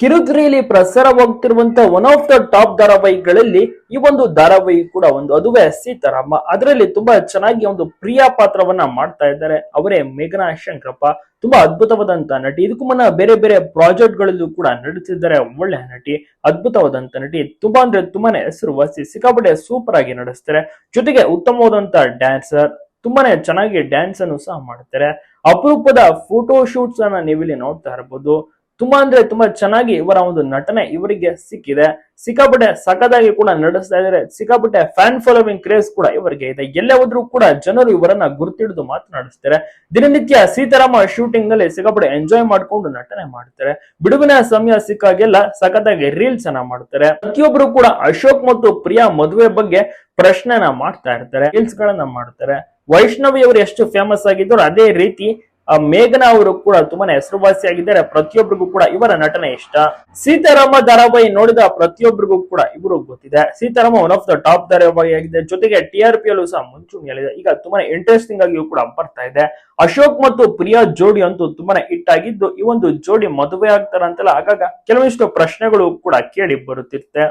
ಕಿರುತೆರೆಯಲ್ಲಿ ಪ್ರಸಾರವಾಗ್ತಿರುವಂತಹ one of the top ಧಾರಾವಾಹಿಗಳಲ್ಲಿ ಈ ಒಂದು ಧಾರಾವಾಹಿ ಕೂಡ ಒಂದು. ಅದುವೆ ಸೀತಾರಾಮ. ಅದರಲ್ಲಿ ತುಂಬಾ ಚೆನ್ನಾಗಿ ಒಂದು ಪ್ರಿಯ ಪಾತ್ರವನ್ನ ಮಾಡ್ತಾ ಇದ್ದಾರೆ. ಅವರೇ ಮೇಘನಾ ಶಂಕರಪ್ಪ. ತುಂಬಾ ಅದ್ಭುತವಾದಂತ ನಟಿ. ಇದಕ್ಕೂ ಮುನ್ನ ಬೇರೆ ಬೇರೆ ಪ್ರಾಜೆಕ್ಟ್ ಗಳಲ್ಲೂ ಕೂಡ ನಡೆಸಿದ್ದಾರೆ ಒಳ್ಳೆ ನಟಿ, ಅದ್ಭುತವಾದಂತ ನಟಿ. ತುಂಬಾ ಅಂದ್ರೆ ತುಂಬಾನೇ ಹೆಸರುವಾಸಿ ಸಿಕ್ಕಾಪಟ್ಟೆ ಸೂಪರ್ ಆಗಿ ನಡೆಸ್ತಾರೆ. ಜೊತೆಗೆ ಉತ್ತಮವಾದಂತ ಡ್ಯಾನ್ಸರ್ ತುಂಬಾನೇ ಚೆನ್ನಾಗಿ ಡ್ಯಾನ್ಸ್ ಅನ್ನು ಸಹ ಮಾಡ್ತಾರೆ. ಅಪರೂಪದ ಫೋಟೋ ಶೂಟ್ಸ್ ಅನ್ನ ನೀವಿಲ್ಲಿ ನೋಡ್ತಾ ಇರಬಹುದು ತುಂಬಾ ಅಂದ್ರೆ ತುಂಬಾ ಚೆನ್ನಾಗಿ ಇವರ ಒಂದು ನಟನೆ ಇವರಿಗೆ ಸಿಕ್ಕಿದೆ. ಸಿಕ್ಕಾಪಟ್ಟೆ ಸಖದಾಗಿ ಕೂಡ ನಡೆಸ್ತಾ ಇದ್ದಾರೆ ಸಿಕ್ಕಾಪಟ್ಟೆ ಫ್ಯಾನ್ ಫಾಲೋವಿಂಗ್ ಕ್ರೇಜ್ ಕೂಡ ಇವರಿಗೆ ಇದೆ. ಎಲ್ಲೇ ಹೋದ್ರೂ ಕೂಡ ಜನರು ಇವರನ್ನ ಗುರುತಿಡಿದು ಮಾತನಾಡಿಸ್ತಾರೆ. ದಿನನಿತ್ಯ ಸೀತಾರಾಮ ಶೂಟಿಂಗ್ನಲ್ಲಿ ಸಿಕ್ಕಾಪಟ್ಟೆ ಎಂಜಾಯ್ ಮಾಡ್ಕೊಂಡು ನಟನೆ ಮಾಡ್ತಾರೆ. ಬಿಡುವಿನ ಸಮಯ ಸಿಕ್ಕಾಗೆಲ್ಲ ಸಖತ್ತಾಗಿ ರೀಲ್ಸ್ ಅನ್ನ ಮಾಡ್ತಾರೆ. ಪ್ರತಿಯೊಬ್ರು ಕೂಡ ಅಶೋಕ್ ಮತ್ತು ಪ್ರಿಯಾ ಮದುವೆ ಬಗ್ಗೆ ಪ್ರಶ್ನೆನ ಮಾಡ್ತಾ ಇರ್ತಾರೆ. ರೀಲ್ಸ್ ಗಳನ್ನ ಮಾಡ್ತಾರೆ. ವೈಷ್ಣವಿ ಅವರು ಎಷ್ಟು ಫೇಮಸ್ ಆಗಿದ್ರು ಅದೇ ರೀತಿ ಮೇಘನಾ ಅವರು ಕೂಡ ತುಂಬಾನೇ ಹೆಸರುವಾಸಿಯಾಗಿದ್ದಾರೆ. ಪ್ರತಿಯೊಬ್ಬರಿಗೂ ಕೂಡ ಇವರ ನಟನೆ ಇಷ್ಟ. ಸೀತಾರಾಮ ಧಾರಾವಾಹಿ ನೋಡಿದ ಪ್ರತಿಯೊಬ್ಬರಿಗೂ ಕೂಡ ಇವರು ಗೊತ್ತಿದೆ. Sitarama one of the top ಧಾರಾವಾಹಿ ಆಗಿದೆ. ಜೊತೆಗೆ ಟಿ ಆರ್ ಪಿ ಅಲ್ಲೂ ಸಹ ಮುಂಚೂಣಿಯಲ್ಲಿದೆ ಈಗ ತುಂಬಾನೇ ಇಂಟ್ರೆಸ್ಟಿಂಗ್ ಆಗಿಯೂ ಕೂಡ ಬರ್ತಾ ಇದೆ. ಅಶೋಕ್ ಮತ್ತು ಪ್ರಿಯಾ ಜೋಡಿ ಅಂತೂ ತುಂಬಾನೇ ಹಿಟ್ ಆಗಿದ್ದು, ಈ ಒಂದು ಜೋಡಿ ಮದುವೆ ಆಗ್ತಾರಂತೆಲ್ಲ, ಆಗಾಗ ಕೆಲವಿಷ್ಟು ಪ್ರಶ್ನೆಗಳು ಕೂಡ ಕೇಳಿ ಬರುತ್ತಿರುತ್ತೆ.